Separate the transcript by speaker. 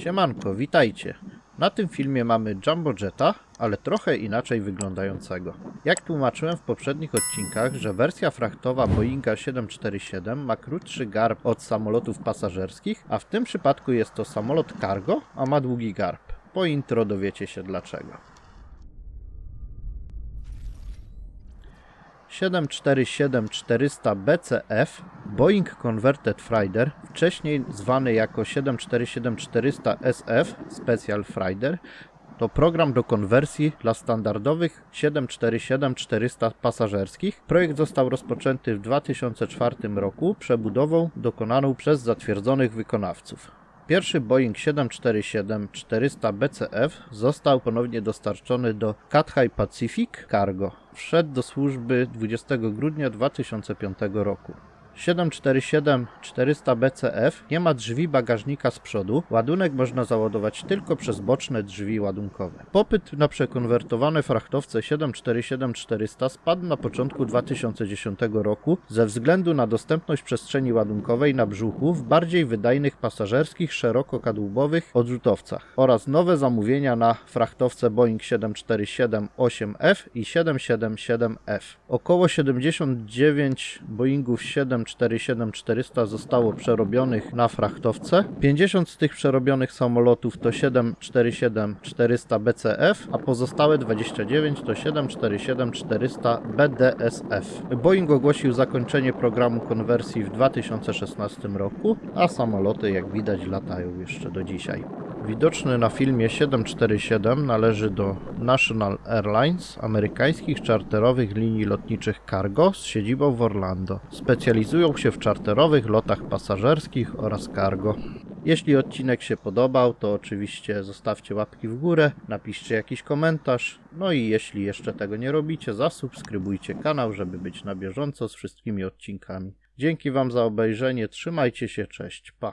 Speaker 1: Siemanko, witajcie. Na tym filmie mamy Jumbo Jetta, ale trochę inaczej wyglądającego. Jak tłumaczyłem w poprzednich odcinkach, że wersja frachtowa Boeinga 747 ma krótszy garb od samolotów pasażerskich, a w tym przypadku jest to samolot cargo, a ma długi garb. Po intro dowiecie się dlaczego. 747-400 BCF Boeing Converted Freighter, wcześniej zwany jako 747-400 SF Special Freighter, to program do konwersji dla standardowych 747-400 pasażerskich. Projekt został rozpoczęty w 2004 roku przebudową dokonaną przez zatwierdzonych wykonawców. Pierwszy Boeing 747-400 BCF został ponownie dostarczony do Cathay Pacific Cargo. Wszedł do służby 20 grudnia 2005 roku. 747-400 BCF nie ma drzwi bagażnika z przodu. Ładunek można załadować tylko przez boczne drzwi ładunkowe. Popyt na przekonwertowane frachtowce 747-400 spadł na początku 2010 roku ze względu na dostępność przestrzeni ładunkowej na brzuchu w bardziej wydajnych pasażerskich szerokokadłubowych odrzutowcach oraz nowe zamówienia na frachtowce Boeing 747-8F i 777F. Około 79 Boeingów 747-400 zostało przerobionych na frachtowce. 50 z tych przerobionych samolotów to 747-400 BCF, a pozostałe 29 to 747-400 BDSF. Boeing ogłosił zakończenie programu konwersji w 2016 roku, a samoloty jak widać latają jeszcze do dzisiaj. Widoczny na filmie 747 należy do National Airlines, amerykańskich czarterowych linii lotniczych cargo z siedzibą w Orlando. Specjalizują się w czarterowych lotach pasażerskich oraz cargo. Jeśli odcinek się podobał, to oczywiście zostawcie łapki w górę, napiszcie jakiś komentarz. No i jeśli jeszcze tego nie robicie, zasubskrybujcie kanał, żeby być na bieżąco z wszystkimi odcinkami. Dzięki Wam za obejrzenie, trzymajcie się, cześć, pa.